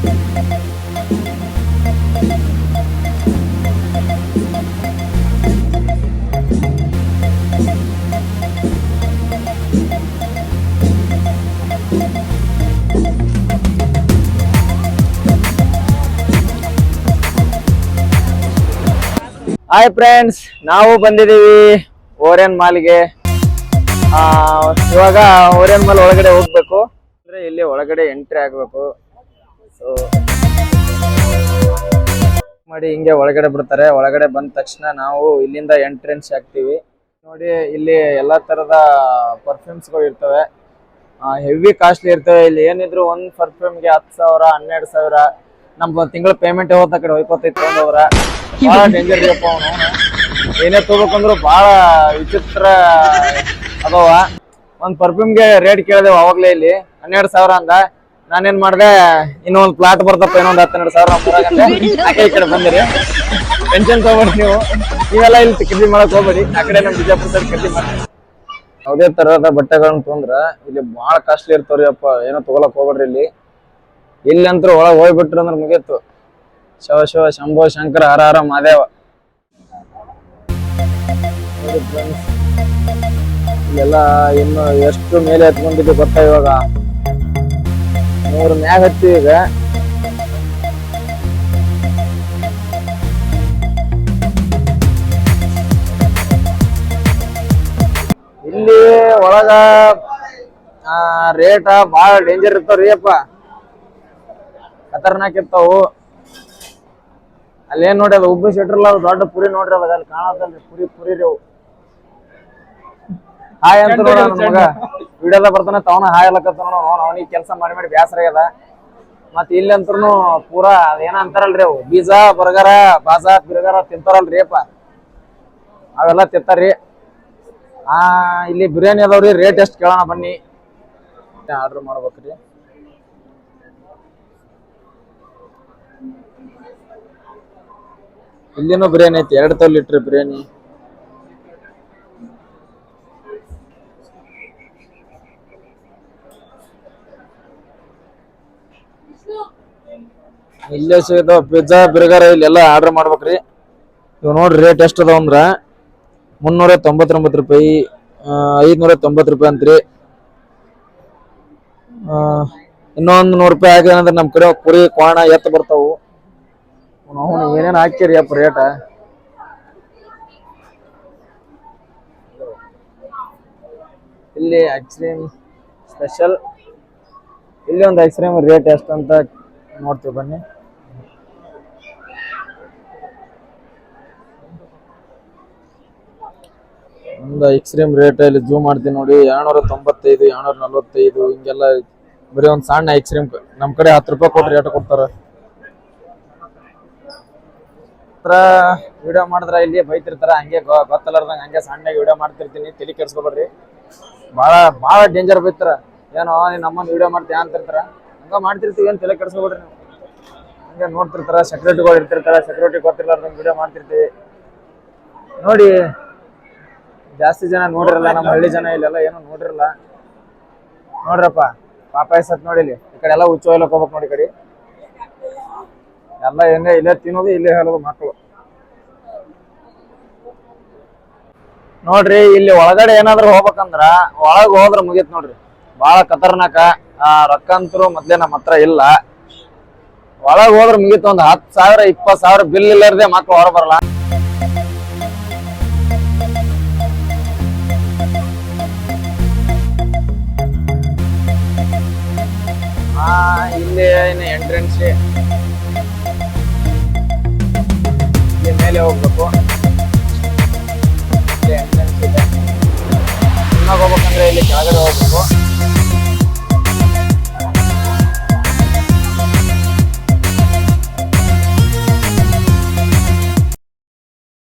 Hi friends ನಾವು ಬಂದಿದ್ದೀವಿ Orion ಮಾಲ್ಗೆ. ಇವಾಗ ಓರಿಯನ್ ಮಾಲ್ ಒಳಗಡೆ ಹೋಗ್ಬೇಕು. ಅಂದ್ರೆ ಇಲ್ಲಿ ಒಳಗಡೆ ಎಂಟ್ರಿ ಆಗ್ಬೇಕು. ಮಾಡಿ ಹಿಂಗೆ ಒಳಗಡೆ ಬಿಡ್ತಾರೆ. ಒಳಗಡೆ ಬಂದ ತಕ್ಷಣ ನಾವು ಇಲ್ಲಿಂದ ಎಂಟ್ರೆನ್ಸ್ ಆಗ್ತೀವಿ ನೋಡಿ, ಇಲ್ಲಿ ಎಲ್ಲಾ ತರದ ಪರ್ಫ್ಯೂಮ್ಸ್ಗಳು ಇರ್ತವೆ. ಹೆವಿ ಕಾಸ್ಟ್ಲಿ ಇರ್ತವೆ. ಇಲ್ಲಿ ಏನಿದ್ರು ಒಂದ್ ಪರ್ಫ್ಯೂಮ್ಗೆ ಹತ್ತು ಸಾವಿರ, ಹನ್ನೆರಡು ಸಾವಿರ. ನಮ್ಗೆ ತಿಂಗಳ ಪೇಮೆಂಟ್ ಹೋದ ಕಡೆ ಹೋಯ್ಕೋತೈತಿ ಅವ್ರ ಬಹಳ ಡೇಂಜರ್ ರೀಪ್ಪ ಅವನು. ಏನೇ ತಗೋಬೇಕಂದ್ರು ಬಹಳ ವಿಚಿತ್ರ ಅದಾವ. ಒಂದ್ ಪರ್ಫ್ಯೂಮ್ಗೆ ರೇಟ್ ಕೇಳಿದೆವು ಅವಾಗ್ಲೇ ಇಲ್ಲಿ. ಹನ್ನೆರಡು ಸಾವಿರ ಅಂದ. ನಾನೇನ್ ಮಾಡ್ದೆ ಇನ್ನೊಂದು ಪ್ಲಾಟ್ ಬರ್ತಪ್ಪ, ಇನ್ನೊಂದ್ ಹತ್ತೆರಡು ಸಾವಿರ ಆಕೆ ಈ ಕಡೆ ಬಂದಿರಿ? ಟೆನ್ಷನ್ ತಗೋಬೇಡಿ ನೀವು. ನೀವೆಲ್ಲ ಇಲ್ಲಿ ಖರೀದಿ ಮಾಡಕ್ ಹೋಗ್ಬೇಡಿ. ಆ ಕಡೆ ನಮ್ ಬಿಜಾಪುರ ಸೈಡ್ ಖರೀದಿ ಮಾಡಿ ಯಾವುದೇ ತರಹದ ಬಟ್ಟೆಗಳನ್ನ ತೊಂದ್ರ, ಇಲ್ಲಿ ಬಹಳ ಕಾಸ್ಟ್ಲಿ ಇರ್ತಾವ್ರಿ ಅಪ್ಪ. ಏನೋ ತಗೊಳಕ್ ಹೋಗ್ಬೇಡ್ರಿ ಇಲ್ಲಿ. ಇಲ್ಲಿ ಅಂತೂ ಒಳಗ್ ಹೋಗ್ಬಿಟ್ರಿ ಅಂದ್ರೆ ಮುಗೀತು. ಶಿವ ಶಿವ, ಶಂಭೋ, ಶಂಕರ, ಹರ ಹರ ಮಾದೇವ ಎಲ್ಲ ಇನ್ನು ಎಷ್ಟು ಮೇಲೆ ಹತ್ಕೊಂಡಿದ್ದು ಗೊತ್ತಾ ಇವಾಗ? ಮೂರು ಮ್ಯಾಗ ಹತ್ತಿ ಈಗ. ಇಲ್ಲಿ ಒಳಗ ರೇಟ ಬಾಳ ಡೇಂಜರ್ ಇರ್ತಾವ್ರಿ ಅಪ್ಪ. ಖತರ್ನಾಕ್ ಇರ್ತಾವು. ಅಲ್ಲೇನ್ ನೋಡಿ ಅದು ಉಬ್ಬಿ ಸಿಟ್ರಲ್ಲ ಅದು ದೊಡ್ಡ ಪುರಿ ನೋಡ್ರಿ ಅವಾಗ ಅಲ್ಲಿ ಕಾಣತ್ತಲ್ರಿ ಪುರಿ ಪುರಿ ರೀ ಹಾಯ್ ಅಂತ ನೋಡ ನನ್ ಮಗ ಬರ್ತಾನ ತವನ ಹಾಯ್ ಅಲ್ಲಕತ್ತ ಅವನಿಗೆ ಕೆಲಸ ಮಾಡಿ ಮಾಡಿ ಬ್ಯಾಸರ ಆಗ್ಯದ ಮತ್ ಇಲ್ಲಿ ಅಂತೂ ಪೂರಾ ಅದೇನ ಅಂತಾರಲ್ರಿ ಅವು. ಬೀಜ, ಬರ್ಗರ, ಬಾಜಾ, ಬಿರ್ಗರ ತಿಂತಾರಲ್ರಿ ಅಪ್ಪ. ಅವೆಲ್ಲ ತಿಂತಾರ್ರಿ. ಆ, ಇಲ್ಲಿ ಬಿರಿಯಾನಿ ಅದಾವ್ರಿ. ರೇಟ್ ಎಷ್ಟು ಕೇಳೋಣ ಬನ್ನಿ. ಆರ್ಡರ್ ಮಾಡ್ಬೇಕ್ರಿ. ಇಲ್ಲಿನೂ ಬಿರಿಯಾನಿ ಐತಿ. ಎರಡು ತೊಲ್ ಲೀಟ್ರ್ ಬಿರಿಯಾನಿ. ಇಲ್ಲೇ ಸಿಗ್ತಾವ ಪಿಜ್ಜಾ ಬರ್ಗರ್ ಇಲ್ಲೆಲ್ಲ ಆರ್ಡರ್ ಮಾಡ್ಬೇಕ್ರಿ. ಇವ್ ನೋಡ್ರಿ ರೇಟ್ ಎಷ್ಟು ಅದಾವ ಅಂದ್ರ ಮುನ್ನೂರ ತೊಂಬತ್ತೊಂಬತ್ತು ರೂಪಾಯಿ ಐದ್ನೂರ ತೊಂಬತ್ತು ರೂಪಾಯಿ ಅಂತ್ರಿ. ಇನ್ನೊಂದು ನೂರು ರೂಪಾಯಿ ಹಾಕಿದ್ರೆ ಅಂದ್ರೆ ನಮ್ಮ ಕಡೆ ಕುರಿ ಕೋಣ ಎತ್ತ ಬರ್ತಾವು. ಅವನು ಏನೇನು ಹಾಕಿರಿ ಅಪ್ಪ ರೇಟ ಇಲ್ಲಿ ಐಸ್ ಕ್ರೀಮ್ ಸ್ಪೆಷಲ್ ಇಲ್ಲಿ ಒಂದು ಐಸ್ ಕ್ರೀಮ್ ರೇಟ್ ಅಂತ ನೋಡ್ತೀವಿ ಬನ್ನಿ. ಒಂದು ಎಕ್ಸ್ಟ್ರೀಮ್ ರೇಟ್ ಇಲ್ಲಿ ಜೂಮ್ ಮಾಡ್ತೀನಿ ನೋಡಿ ಎರಡ್ನೂರ ತೊಂಬತ್ತೈದು ಎರಡ್ನೂರ ನಲ್ವತ್ತೈದು ಹಿಂಗೆಲ್ಲ ಬರೀ ಒಂದು ಸಣ್ಣ ಎಕ್ಸ್ಟ್ರೀಮ್ ನಮ್ಮ ಕಡೆ ಹತ್ತು ರೂಪಾಯಿ ಕೊಟ್ಟು ರೇಟ್ ಕೊಡ್ತಾರೆ? ವಿಡಿಯೋ ಮಾಡಿದ್ರೆ ಇಲ್ಲಿ ಬೈತಿರ್ತಾರ, ಹಂಗೆ ಗೊ- ಗೊತ್ತಲಾರ್ದಂಗ ಹಂಗೆ ಸಣ್ಣಗೆ ವಿಡಿಯೋ ಮಾಡ್ತಿರ್ತೀನಿ, ತಲೆ ಕೆಡ್ಸ್ಕೊಬೇಡ್ರಿ. ಭಾಳ ಭಾಳ ಡೇಂಜರ್ ಬೈತಾರ. ಏನೋ, ನೀನು ನಮ್ಮನ್ನು ವಿಡಿಯೋ ಮಾಡ್ತೀಯ ಅಂತಿರ್ತಾರ. ಹಂಗೆ ಮಾಡ್ತಿರ್ತೀವಿ, ಏನು ತಲೆ ಕೆಡ್ಸ್ಕೊಬೇಡ್ರಿ ನೀವು. ಹಂಗೆ ನೋಡ್ತಿರ್ತಾರ ಸೆಕ್ಯೂರಿಟಿಗಳು ಇರ್ತಿರ್ತಾರ ಸೆಕ್ಯೂರಿಟಿ ಗೊತ್ತಿರಲಾರ್ದಂಗೆ ವಿಡಿಯೋ ಮಾಡ್ತಿರ್ತೀವಿ. ನೋಡಿ ಜಾಸ್ತಿ ಜನ ನೋಡಿರಲ್ಲ, ನಮ್ಮ ಹಳ್ಳಿ ಜನ ಇಲ್ಲೆಲ್ಲ ಏನು ನೋಡಿರಲ್ಲ. ನೋಡ್ರಪ್ಪ, ಪಾಪ ಸತ್ ನೋಡಿ ಇಲ್ಲಿ ಈ ಕಡೆ ಎಲ್ಲ ಹುಚ್ಚು ಹೋಗ್ಲಕ್ ಹೋಗ್ಬೇಕು ನೋಡಿ ಕಡೆ. ಎಲ್ಲ ಹೆಂಗ ಇಲ್ಲೇ ತಿನ್ನೋದು, ಇಲ್ಲೇ ಹೇಳೋದು ಮಕ್ಕಳು. ನೋಡ್ರಿ, ಇಲ್ಲಿ ಒಳಗಡೆ ಏನಾದ್ರು ಹೋಗ್ಬೇಕಂದ್ರ ಒಳಗ್ ಹೋದ್ರ ಮುಗಿತ್ ನೋಡ್ರಿ. ಬಾಳ ಖತರ್ನಾಕ, ಆ ರೊಕ್ಕ ಅಂತೂ ಮೊದ್ಲೇ ನಮ್ಮ ಹತ್ರ ಇಲ್ಲ. ಒಳಗ್ ಹೋದ್ರ ಮುಗಿತ್ ಒಂದ್ ಹತ್ ಸಾವಿರ ಇಪ್ಪತ್ ಸಾವಿರ ಬಿಲ್ ಇಲ್ಲರ್ದೆ ಮಕ್ಳು ಹೊರ ಬರಲ್ಲ. ಆ ಇಲ್ಲಿ ಏನು ಎಂಟ್ರೆನ್ಸ್ ಮೇಲೆ ಹೋಗ್ಬೇಕು. ಎಂಟ್ರೆನ್ಸ್ ಇದೆ. ಇನ್ನೊಬ್ಬ ಹೋಗ್ಬೇಕಂದ್ರೆ ಇಲ್ಲಿ ಕೆಳಗಡೆ ಹೋಗ್ಬೇಕು.